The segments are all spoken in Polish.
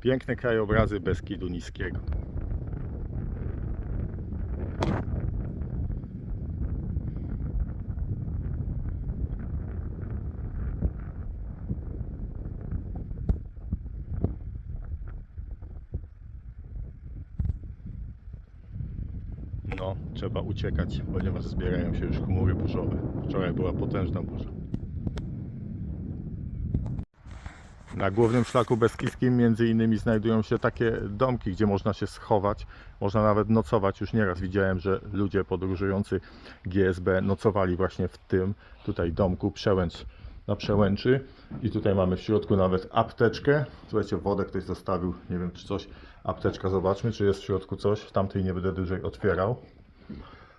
Piękne krajobrazy Beskidu Niskiego. No, trzeba uciekać, ponieważ zbierają się już chmury burzowe. Wczoraj była potężna burza. Na głównym szlaku beskidzkim między innymi znajdują się takie domki, gdzie można się schować, można nawet nocować. Już nieraz widziałem, że ludzie podróżujący GSB nocowali właśnie w tym tutaj domku Przełęcz na Przełęczy. I tutaj mamy w środku nawet apteczkę. Słuchajcie, wodę ktoś zostawił, nie wiem czy coś. Apteczka, zobaczmy czy jest w środku coś. Tamtej nie będę dłużej otwierał.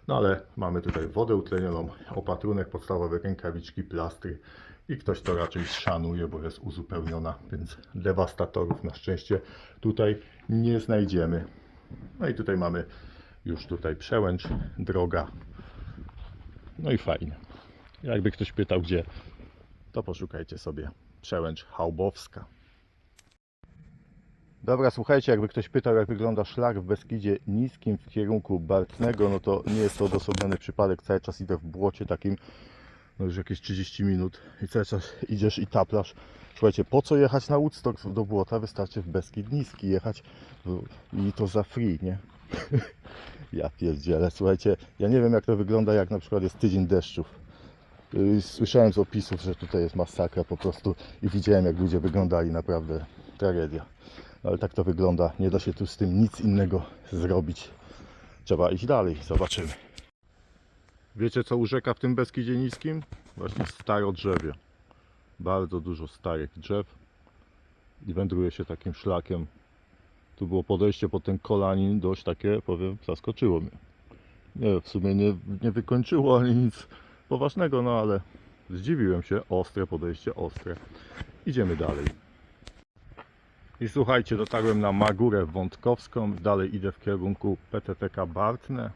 No ale mamy tutaj wodę utlenioną, opatrunek podstawowy, rękawiczki, plastry i ktoś to raczej szanuje, bo jest uzupełniona, więc dewastatorów na szczęście tutaj nie znajdziemy. No i tutaj mamy już tutaj przełęcz, droga. No i fajnie. Jakby ktoś pytał gdzie, to poszukajcie sobie przełęcz Chaubowska. Dobra, słuchajcie, jakby ktoś pytał, jak wygląda szlak w Beskidzie Niskim w kierunku Bartnego, no to nie jest to odosobniony przypadek. Cały czas idę w błocie takim, no już jakieś 30 minut i cały czas idziesz i taplasz. Słuchajcie, po co jechać na Woodstock do błota? Wystarczy w Beskid Niski jechać i to za free, nie? ja pierdzielę, słuchajcie, ja nie wiem jak to wygląda, jak na przykład jest tydzień deszczów. Yy, Słyszałem z opisów, że tutaj jest masakra po prostu i widziałem jak ludzie wyglądali, naprawdę tragedia. No ale tak to wygląda, nie da się tu z tym nic innego zrobić. Trzeba iść dalej, zobaczymy. Wiecie co urzeka w tym Beskidzie Niskim? Właśnie staro drzewie. Bardzo dużo starych drzew i wędruje się takim szlakiem. Tu było podejście po ten kolanin dość takie, powiem, zaskoczyło mnie. Nie, w sumie nie, nie wykończyło ani nic poważnego, no ale zdziwiłem się. Ostre podejście, ostre. Idziemy dalej. I słuchajcie, dotarłem na Magurę Wątkowską. Dalej idę w kierunku PTTK Bartne.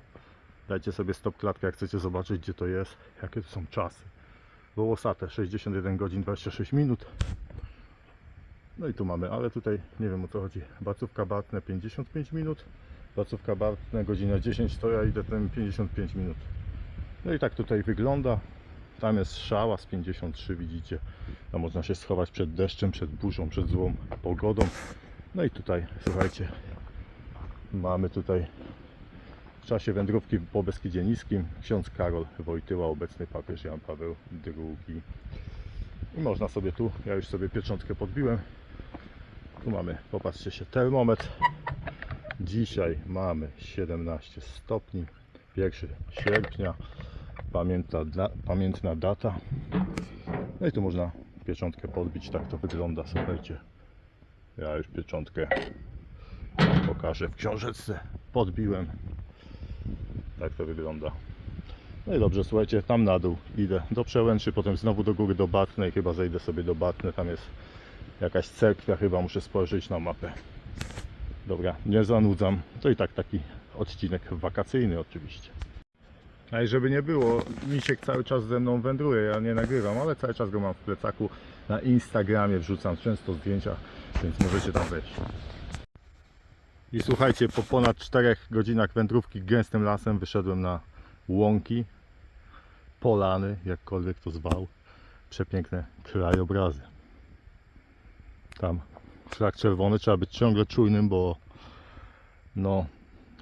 Dajcie sobie stop klatkę, jak chcecie zobaczyć, gdzie to jest, jakie to są czasy. Wołosate 61 godzin 26 minut. No i tu mamy, ale tutaj nie wiem o co chodzi. Bacówka Bartne 55 minut. Bacówka Bartne godzina 10, to ja idę ten 55 minut. No i tak tutaj wygląda. Tam jest szała z 53, widzicie. Tam można się schować przed deszczem, przed burzą, przed złą pogodą. No i tutaj, słuchajcie, mamy tutaj w czasie wędrówki po Beskidzie Niskim ksiądz Karol Wojtyła, obecny papież Jan Paweł II. I można sobie tu, ja już sobie pieczątkę podbiłem. Tu mamy, popatrzcie się, termometr. Dzisiaj mamy 17 stopni, 1 sierpnia, pamięta, dla, pamiętna data. No i tu można pieczątkę podbić, tak to wygląda, słuchajcie. Ja już pieczątkę pokażę w książeczce. Podbiłem. Tak to wygląda. No i dobrze, słuchajcie, tam na dół idę do Przełęczy, potem znowu do góry do Batnej, chyba zejdę sobie do Batny, tam jest jakaś cerkwa, chyba muszę spojrzeć na mapę. Dobra, nie zanudzam. To i tak taki odcinek wakacyjny oczywiście. A i żeby nie było, Misiek cały czas ze mną wędruje, ja nie nagrywam, ale cały czas go mam w plecaku. Na Instagramie wrzucam często zdjęcia, więc możecie tam wejść. I słuchajcie, po ponad 4 godzinach wędrówki gęstym lasem wyszedłem na łąki, polany, jakkolwiek to zwał. Przepiękne krajobrazy. Tam szlak czerwony, trzeba być ciągle czujnym, bo no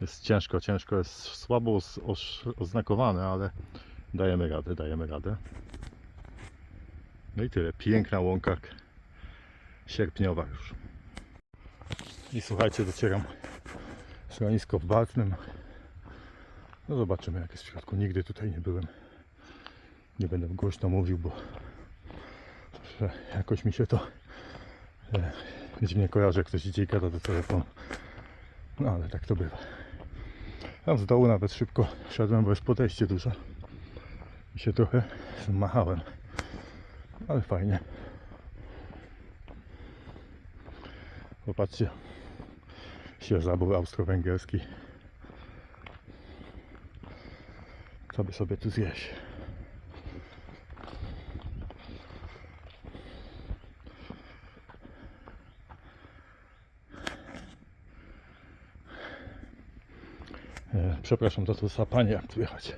jest ciężko, ciężko, jest słabo oznakowane, ale dajemy radę, dajemy radę. No i tyle, piękna łąka sierpniowa już. I słuchajcie, docieram schronisko w Bartnym. No zobaczymy jak jest w środku. Nigdy tutaj nie byłem. Nie będę głośno mówił, bo jakoś mi się to e, dziwnie kojarzy, jak ktoś idzie i gada do telefonu. No ale tak to bywa. Tam z dołu nawet szybko szedłem, bo jest podejście duże. I się trochę zmachałem. Ale fajnie. Popatrzcie. Sierzabór austro-węgierski. Co by sobie tu zjeść? Przepraszam, to to sapanie jak tu jechać.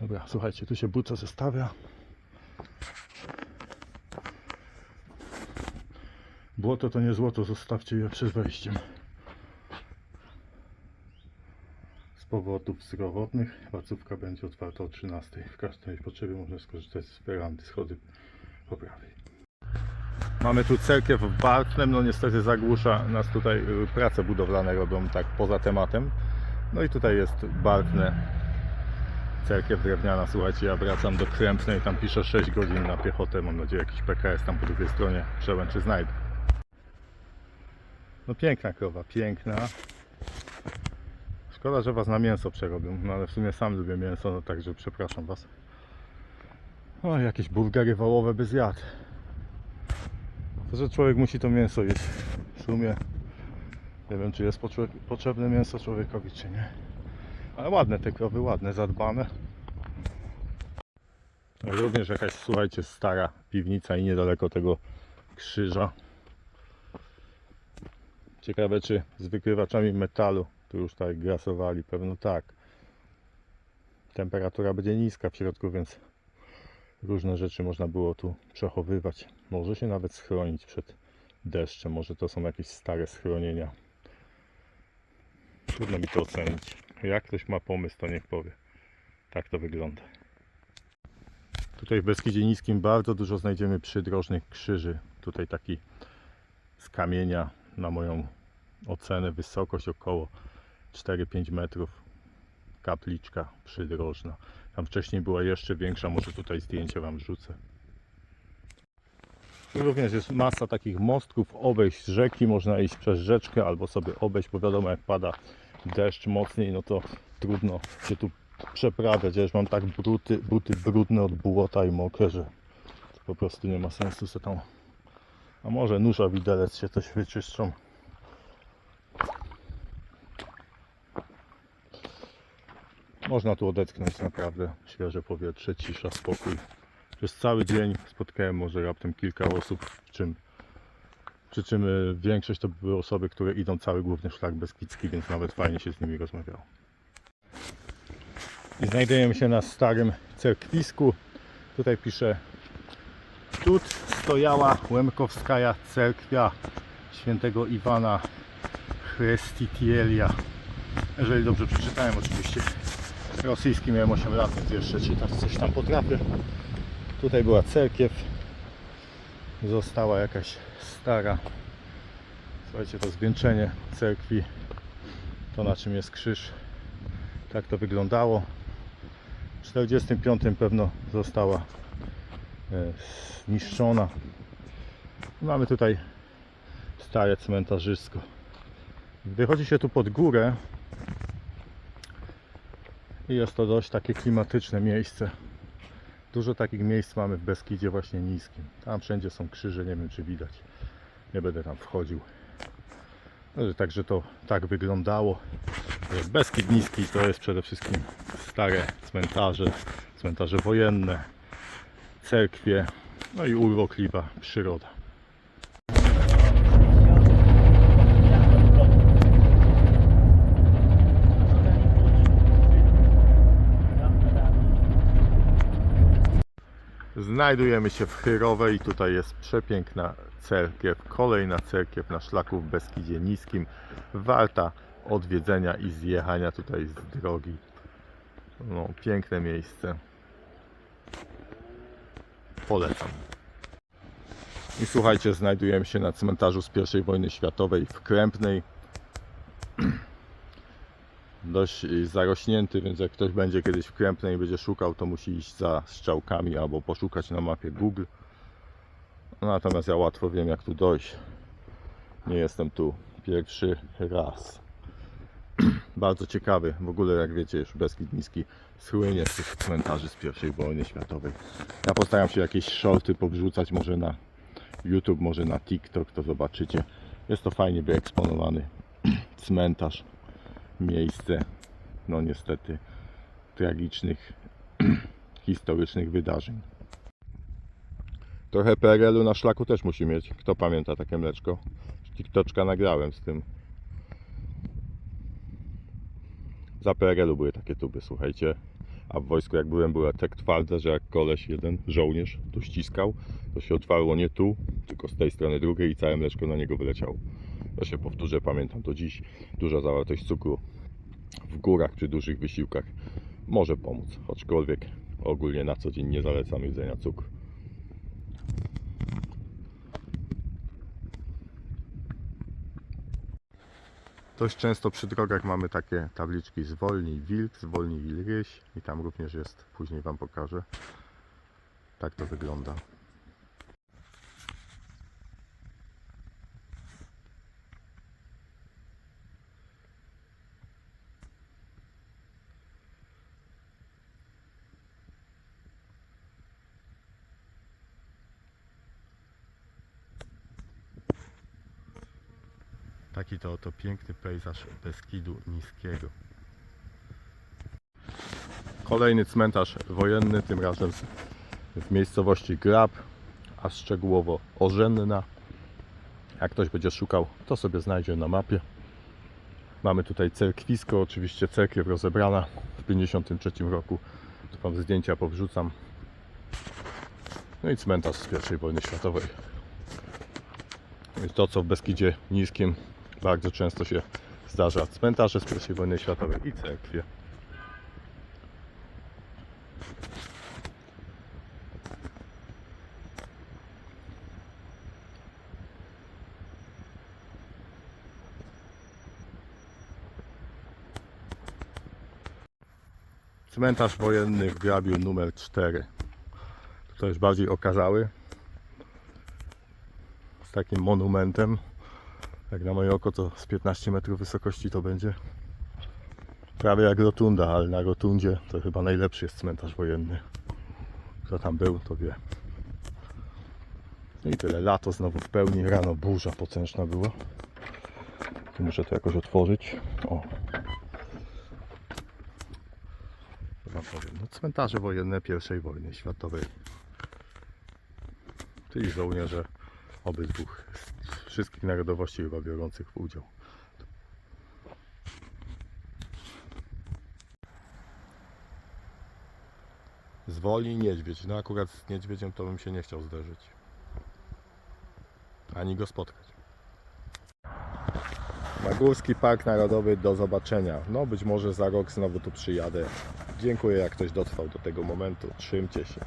Dobra, słuchajcie, tu się buca zestawia. Błoto to nie złoto, zostawcie je przed wejściem. Z powodów zdrowotnych placówka będzie otwarta o 13. W każdej potrzebie można skorzystać z werandy, schody po prawej. Mamy tu cerkiew w Bartnem, no niestety zagłusza nas tutaj y, prace budowlane robią tak poza tematem. No i tutaj jest Bartne, cerkiew drewniana, słuchajcie, ja wracam do Krępnej, tam piszę 6 godzin na piechotę, mam nadzieję jakiś PKS tam po drugiej stronie przełęczy znajdę. No piękna krowa, piękna. Szkoda, że was na mięso przerobią, no ale w sumie sam lubię mięso, no także przepraszam was. O, jakieś burgery wołowe by zjadł. To, że człowiek musi to mięso jeść. W sumie nie wiem, czy jest potrze- potrzebne mięso człowiekowi, czy nie. Ale ładne te krowy, ładne, zadbane. Również jakaś, słuchajcie, stara piwnica i niedaleko tego krzyża. Ciekawe, czy z wykrywaczami metalu tu już tak grasowali. Pewno tak. Temperatura będzie niska w środku, więc różne rzeczy można było tu przechowywać. Może się nawet schronić przed deszczem. Może to są jakieś stare schronienia. Trudno mi to ocenić. Jak ktoś ma pomysł, to niech powie. Tak to wygląda. Tutaj w Beskidzie Niskim bardzo dużo znajdziemy przydrożnych krzyży. Tutaj taki z kamienia na moją ocenę wysokość około 4-5 metrów. Kapliczka przydrożna. Tam wcześniej była jeszcze większa, może tutaj zdjęcie Wam wrzucę. Tu Również jest masa takich mostków, obejść rzeki, można iść przez rzeczkę albo sobie obejść, bo wiadomo jak pada deszcz mocniej, no to trudno się tu przeprawiać. Ja już mam tak buty, buty brudne od błota i mokre, że po prostu nie ma sensu se tam. A może nóż a widelec się coś wyczyszczą. Można tu odetchnąć naprawdę świeże powietrze, cisza, spokój. Przez cały dzień spotkałem może raptem kilka osób, w czym, przy czym y, większość to były osoby, które idą cały główny szlak Beskidzki, więc nawet fajnie się z nimi rozmawiało. I znajdujemy się na starym cerkwisku. Tutaj pisze Tu stojała Łemkowskaja cerkwia świętego Iwana Chrestitielia. Jeżeli dobrze przeczytałem oczywiście. Rosyjski miałem 8 lat, więc jeszcze czytać coś tam potrafię. Tutaj była cerkiew. Została jakaś stara. Słuchajcie, to zwieńczenie cerkwi. To na czym jest krzyż. Tak to wyglądało. W 45 pewno została e, zniszczona. Mamy tutaj stare cmentarzysko. Wychodzi się tu pod górę i jest to dość takie klimatyczne miejsce. Dużo takich miejsc mamy w Beskidzie właśnie niskim. Tam wszędzie są krzyże, nie wiem czy widać. Nie będę tam wchodził. Także to tak wyglądało. Beskid niski to jest przede wszystkim stare cmentarze, cmentarze wojenne, cerkwie, no i urokliwa przyroda. Znajdujemy się w Chyrowej tutaj jest przepiękna cerkiew, kolejna cerkiew na szlaku w Beskidzie Niskim, warta odwiedzenia i zjechania tutaj z drogi. No, piękne miejsce. Polecam. I słuchajcie, znajdujemy się na cmentarzu z I wojny światowej w Krępnej. Dość y, zarośnięty, więc jak ktoś będzie kiedyś w Krępnej i będzie szukał, to musi iść za strzałkami albo poszukać na mapie Google. Natomiast ja łatwo wiem jak tu dojść. Nie jestem tu pierwszy raz. Bardzo ciekawy, w ogóle jak wiecie już Beskid Niski słynie z tych cmentarzy z I wojny światowej. Ja postaram się jakieś shorty powrzucać może na YouTube, może na TikTok, to zobaczycie. Jest to fajnie wyeksponowany cmentarz, miejsce, no niestety, tragicznych, historycznych wydarzeń. Trochę PRL-u na szlaku też musi mieć. Kto pamięta takie mleczko? TikToczka nagrałem z tym. Za PRL-u były takie tuby, słuchajcie. A w wojsku jak byłem, była tak twarda, że jak koleś jeden, żołnierz, tu ściskał, to się otwarło nie tu, tylko z tej strony drugiej i całe mleczko na niego wyleciało. Ja się powtórzę, pamiętam to dziś. Duża zawartość cukru w górach przy dużych wysiłkach może pomóc, aczkolwiek ogólnie na co dzień nie zalecam jedzenia cukru. Dość często przy drogach mamy takie tabliczki zwolnij wilk, zwolnij ryś i tam również jest, później Wam pokażę. Tak to wygląda. Taki to oto piękny pejzaż Beskidu Niskiego. Kolejny cmentarz wojenny, tym razem w miejscowości Grab, a szczegółowo Orzenna. Jak ktoś będzie szukał, to sobie znajdzie na mapie. Mamy tutaj cerkwisko, oczywiście cerkiew rozebrana w 1953 roku. Tu Wam zdjęcia powrzucam. No i cmentarz z I wojny światowej. To, co w Beskidzie Niskim bardzo często się zdarza. Cmentarze z I wojny światowej i cerkwie. Cmentarz wojenny w Grabiu numer 4. To już bardziej okazały. Z takim monumentem. Jak na moje oko to z 15 metrów wysokości to będzie. Prawie jak rotunda, ale na rotundzie to chyba najlepszy jest cmentarz wojenny. Kto tam był, to wie. No i tyle. Lato znowu w pełni. Rano burza potężna była. Muszę to jakoś otworzyć. O. Wam powiem? No, cmentarze wojenne I wojny światowej. Czyli żołnierze obydwu wszystkich narodowości chyba biorących w udział. Zwoli niedźwiedź. No akurat z niedźwiedziem to bym się nie chciał zderzyć. Ani go spotkać. Magórski Park Narodowy do zobaczenia. No być może za rok znowu tu przyjadę. Dziękuję jak ktoś dotrwał do tego momentu. Trzymcie się.